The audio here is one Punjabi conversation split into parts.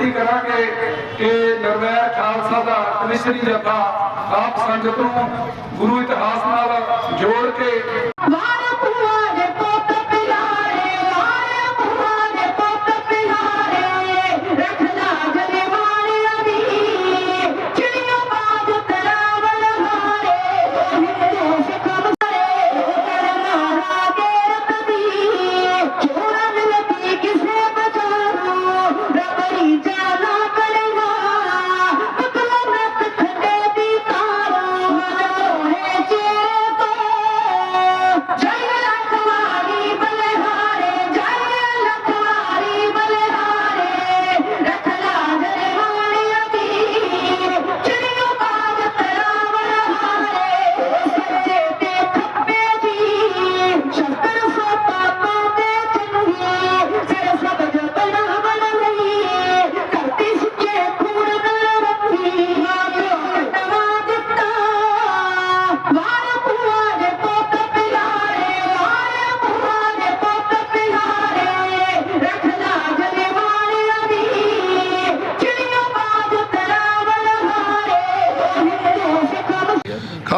ਬੇਨਤੀ ਕਰਾਂਗੇ ਕਿ ਨਰਵੈਰ ਖਾਲਸਾ ਦਾ ਕਮਿਸ਼ਨਰੀ ਜਥਾ ਆਪ ਸੰਗਤ ਨੂੰ ਗੁਰੂ ਇਤਿਹਾਸ ਨਾਲ ਜੋੜ ਕੇ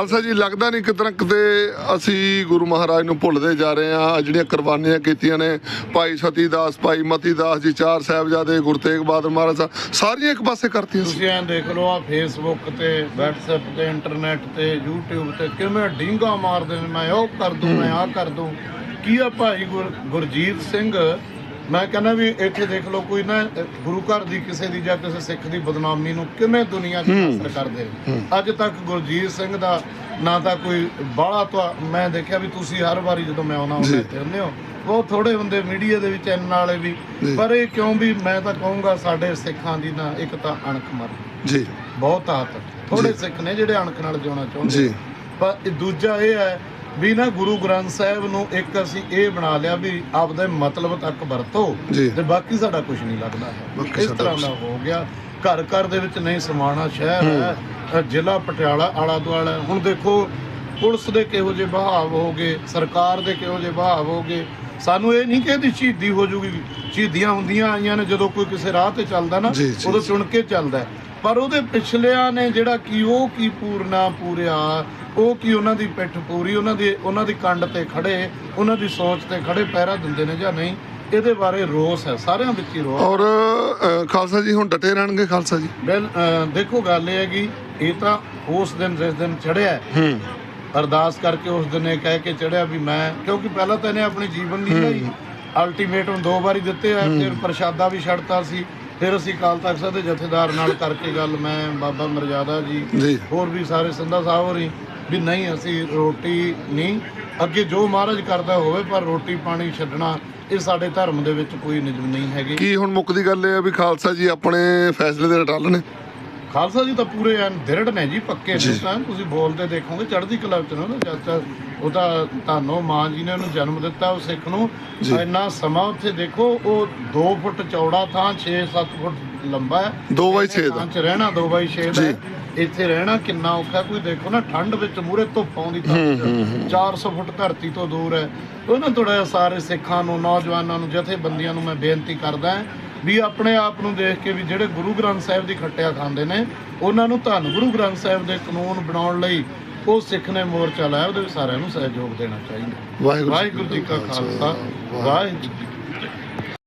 ਖਾਲਸਾ ਜੀ, ਲੱਗਦਾ ਨਹੀਂ ਕਿਤੇ ਨਾ ਕਿਤੇ ਅਸੀਂ ਗੁਰੂ ਮਹਾਰਾਜ ਨੂੰ ਭੁੱਲਦੇ ਜਾ ਰਹੇ ਹਾਂ। ਜਿਹੜੀਆਂ ਕੁਰਬਾਨੀਆਂ ਕੀਤੀਆਂ ਨੇ, ਭਾਈ ਸਤੀ ਦਾਸ ਭਾਈ ਮਤੀ ਦਾਸ ਜੀ, ਚਾਰ ਸਾਹਿਬਜ਼ਾਦੇ, ਗੁਰੂ ਤੇਗ ਬਹਾਦਰ ਮਹਾਰਾਜ ਸਾਹਿਬ, ਸਾਰੀਆਂ ਇੱਕ ਪਾਸੇ ਕਰਤੀਆਂ ਸੀ। ਤੁਸੀਂ ਐਂ ਦੇਖ ਲਓ ਆ ਫੇਸਬੁੱਕ ਤੇ, WhatsApp ਤੇ ਇੰਟਰਨੈਟ ਤੇ, YouTube ਤੇ ਕਿਵੇਂ ਢੀਂਗਾ ਮਾਰਦੇ ਨੇ, ਮੈਂ ਉਹ ਕਰ ਦੂੰ, ਮੈਂ ਆ ਕਰ ਦੂੰ। ਕੀ ਆ ਭਾਈ ਗੁਰ- ਗੁਰਜੀਤ ਸਿੰਘ ਮੈਂ ਕਹਿੰਦਾ ਵੀ ਇੱਥੇ ਦੇਖ ਲਓ ਕੋਈ ਨਾ ਗੁਰੂ ਘਰ ਦੀ ਕਿਸੇ ਦੀ ਜਾਂ ਕਿਸੇ ਸਿੱਖ ਦੀ ਬਦਨਾਮੀ ਨੂੰ ਕਿਵੇਂ ਦੁਨੀਆ 'ਚ ਅਸਰ ਕਰਦੇ ਅੱਜ ਤੱਕ ਗੁਰਜੀਤ ਸਿੰਘ ਦਾ ਨਾ ਤਾਂ ਕੋਈ ਬਾਹਲਾ ਤੋਂ ਮੈਂ ਦੇਖਿਆ ਵੀ ਤੁਸੀਂ ਹਰ ਵਾਰੀ ਜਦੋਂ ਮੈਂ ਆਉਣਾ ਹੁੰਦਾ ਇੱਥੇ ਹੁੰਦੇ ਹੋ ਬਹੁਤ ਥੋੜੇ ਹੁੰਦੇ ਮੀਡੀਆ ਦੇ ਵਿੱਚ ਚੈਨਲ ਵਾਲੇ ਵੀ। ਪਰ ਇਹ ਕਿਉਂ ਵੀ ਮੈਂ ਤਾਂ ਕਹੂੰਗਾ ਸਾਡੇ ਸਿੱਖਾਂ ਦੀ ਨਾ ਇੱਕ ਤਾਂ ਅਣਖ ਮਰ ਜੀ। ਬਹੁਤ ਆਤ ਥੋੜੇ ਸਿੱਖ ਨੇ ਜਿਹੜੇ ਅਣਖ ਨਾਲ ਜਿਉਣਾ ਚਾਹੁੰਦੇ ਜੀ। ਪਰ ਇਹ ਦੂਜਾ ਇਹ ਹੈ ਵੀ ਨਾ ਗੁਰੂ ਗ੍ਰੰਥ ਸਾਹਿਬ ਨੂੰ ਇੱਕ ਅਸੀਂ ਇਹ ਬਣਾ ਲਿਆ ਵੀ ਆਪਦੇ ਮਤਲਬ ਤੱਕ ਵਰਤੋ। ਤੇ ਬਾਕੀ ਸਾਡਾ ਕੁਝ ਨਹੀਂ ਲੱਗਦਾ ਹੈ। ਇਸ ਤਰ੍ਹਾਂ ਦਾ ਹੋ ਗਿਆ। ਘਰ ਘਰ ਦੇ ਵਿੱਚ ਨਹੀਂ ਸਮਾਣਾ ਸ਼ਹਿਰ ਹੈ ਜ਼ਿਲ੍ਹਾ ਪਟਿਆਲਾ ਆਲਾ ਦੁਆਲਾ। ਹੁਣ ਦੇਖੋ ਪੁਲਿਸ ਦੇ ਕਿਹੋ ਜਿਹੇ ਬਹਾਵ ਹੋ ਗਏ ਸਰਕਾਰ ਦੇ ਕਿਹੋ ਜਿਹੇ ਬਹਾਵ ਹੋ ਗਏ ਸਾਨੂੰ ਇਹ ਨਹੀਂ ਕਿ ਇਹਦੀ ਸ਼ਹੀਦੀ ਹੋ ਜੂਗੀ। ਸ਼ਹੀਦੀਆਂ ਹੁੰਦੀਆਂ ਆਈਆਂ ਨੇ ਜਦੋਂ ਕੋਈ ਕਿਸੇ ਰਾਹ ਤੇ ਚੱਲਦਾ ਨਾ ਜੀ, ਜੀ, ਉਦੋਂ ਚੁਣ ਕੇ ਚੱਲਦਾ। ਪਰ ਉਹਦੇ ਪਿਛਲਿਆਂ ਨੇ ਜਿਹੜਾ ਕੀ ਉਹ ਕੀ ਪੂਰਨਾ ਪੂਰਿਆ ਉਹ ਕੀ ਉਹਨਾਂ ਦੀ ਪਿੱਠ ਪੂਰੀ ਉਹਨਾਂ ਦੀ ਉਹਨਾਂ ਦੀ ਕੰਡ ਤੇ ਖੜੇ ਉਹਨਾਂ ਦੀ ਸੋਚ ਤੇ ਖੜੇ ਪੈਰਾ ਦਿੰਦੇ ਨੇ ਜਾਂ ਨਹੀਂ ਇਹਦੇ ਬਾਰੇ ਰੋਸ ਹੈ ਸਾਰਿਆਂ ਵਿੱਚ ਹੀ ਰੋਸ ਔਰ ਅ, ਖਾਲਸਾ ਜੀ ਹੁਣ ਡਟੇ ਰਹਿਣਗੇ ਖਾਲਸਾ ਜੀ? ਅਹ ਦੇਖੋ ਗੱਲ ਇਹ ਹੈਗੀ ਇਹ ਤਾਂ ਉਸ ਦਿਨ ਜਿਸ ਦਿਨ ਚੜਿਆ ਹੂੰ। ਅਰਦਾਸ ਕਰਕੇ ਉਸ ਦਿਨ ਇਹ ਕਹਿ ਕੇ ਚੜਿਆ ਵੀ ਮੈਂ ਕਿਉਂਕਿ ਪਹਿਲਾਂ ਤਾਂ ਇਹਨੇ ਆਪਣੀ ਜੀਵਨ ਲੀਲਾ ਹੀ। ਅਲਟੀਮੇਟਮ ਦੋ ਵਾਰੀ ਦਿੱਤੇ ਆ ਫਿਰ ਪ੍ਰਸ਼ਾਦਾ ਵੀ ਛੱਡਤਾ ਸੀ ਫਿਰ ਅਸੀਂ ਕਾਲ ਤਖਤ ਸਾਹਿਬ ਦੇ ਜਥੇਦਾਰ ਨਾਲ ਕਰਕੇ ਗੱਲ ਮੈਂ ਬਾਬਾ ਮਰਜ਼ਾਦਾ ਜੀ ਹੋਰ ਵੀ ਸਾਰੇ ਸੰਧਾ ਸਾਹਿਬ ਹੋਰੀ ਵੀ ਨਹੀਂ ਅਸੀਂ ਰੋਟੀ ਨਹੀਂ ਅੱਗੇ ਜੋ ਮਹਾਰਾਜ ਕਰਦਾ ਹੋਵੇ ਪਰ ਰੋਟੀ ਪਾਣੀ ਛੱਡਣਾ ਇਹ ਸਾਡੇ ਧਰਮ ਦੇ ਵਿੱਚ ਕੋਈ ਨਿਯਮ ਨਹੀਂ ਹੈਗੇ। ਕੀ ਹੁਣ ਮੁੱਕਦੀ ਗੱਲ ਇਹ ਹੈ ਵੀ ਖਾਲਸਾ ਜੀ ਆਪਣੇ ਫੈਸਲੇ ਦੇ ਟੱਲ ਨੇ ਖਾਲਸਾ ਜੀ ਤਾਂ ਪੂਰੇ ਐਨ ਦ੍ਰਿੜ ਨੇ ਜੀ ਪੱਕੇ ਨੇ ਤਾਂ। ਤੁਸੀਂ ਬੋਲਦੇ ਦੇਖੋਗੇ ਚੜ੍ਹਦੀ ਕਲਾ ਚ ਨਾ ਚਾਚਾ ਉਹ ਤਾਂ ਤੁਹਾਨੂੰ ਮਾਂ ਜੀ ਨੇ ਉਹਨੂੰ ਜਨਮ ਦਿੱਤਾ ਉਹ ਸਿੱਖ ਨੂੰ। ਇੰਨਾ ਸਮਾਂ ਉੱਥੇ ਦੇਖੋ ਉਹ 2 ਫੁੱਟ ਚੌੜਾ ਥਾਂ 6-7 ਫੁੱਟ ਲੰਬਾ ਹੈ। ਦੋ ਬਾਈ ਛੇ ਦਾ। ਥਾਂ 'ਚ ਰਹਿਣਾ 2x6 ਦਾ। ਇੱਥੇ ਰਹਿਣਾ ਕਿੰਨਾ ਔਖਾ ਕੋਈ ਦੇਖੋ ਨਾ ਠੰਡ ਵਿੱਚ ਮੂਰੇ ਧੁੱਪ ਆਉਂਦੀ ਤਾਂ। 400 ਫੁੱਟ ਧਰਤੀ ਤੋਂ ਦੂਰ ਹੈ। ਉਹ ਨਾ ਥੋੜਾ ਜਿਹਾ ਸਾਰੇ ਸਿੱਖਾਂ ਨੂੰ ਨੌਜਵਾਨਾਂ ਨੂੰ ਜਥੇਬੰਦੀਆਂ ਨੂੰ ਮੈਂ ਬੇਨਤੀ ਕਰਦਾ ਹਾਂ ਵੀ ਆਪਣੇ ਆਪ ਨੂੰ ਦੇਖ ਕੇ ਵੀ ਜਿਹੜੇ ਗੁਰੂ ਗ੍ਰੰਥ ਸਾਹਿਬ ਦੀ ਖੱਟਿਆ ਖਾਂਦੇ ਨੇ ਉਹਨਾਂ ਨੂੰ ਧੰਨ ਗੁਰੂ ਗ੍ਰੰਥ ਸਾਹਿਬ ਦੇ ਕਾਨੂੰਨ ਬਣਾਉਣ ਲਈ ਉਹ ਸਿੱਖ ਨੇ ਮੋਰਚਾ ਲਾਇਆ ਉਹਦੇ ਵਿੱਚ ਸਾਰਿਆਂ ਨੂੰ ਸਹਿਯੋਗ ਦੇਣਾ ਚਾਹੀਦਾ। ਵਾਹਿਗੁਰੂ ਜੀ ਕਾ ਖਾਲਸਾ ਵਾਹਿਗੁਰੂ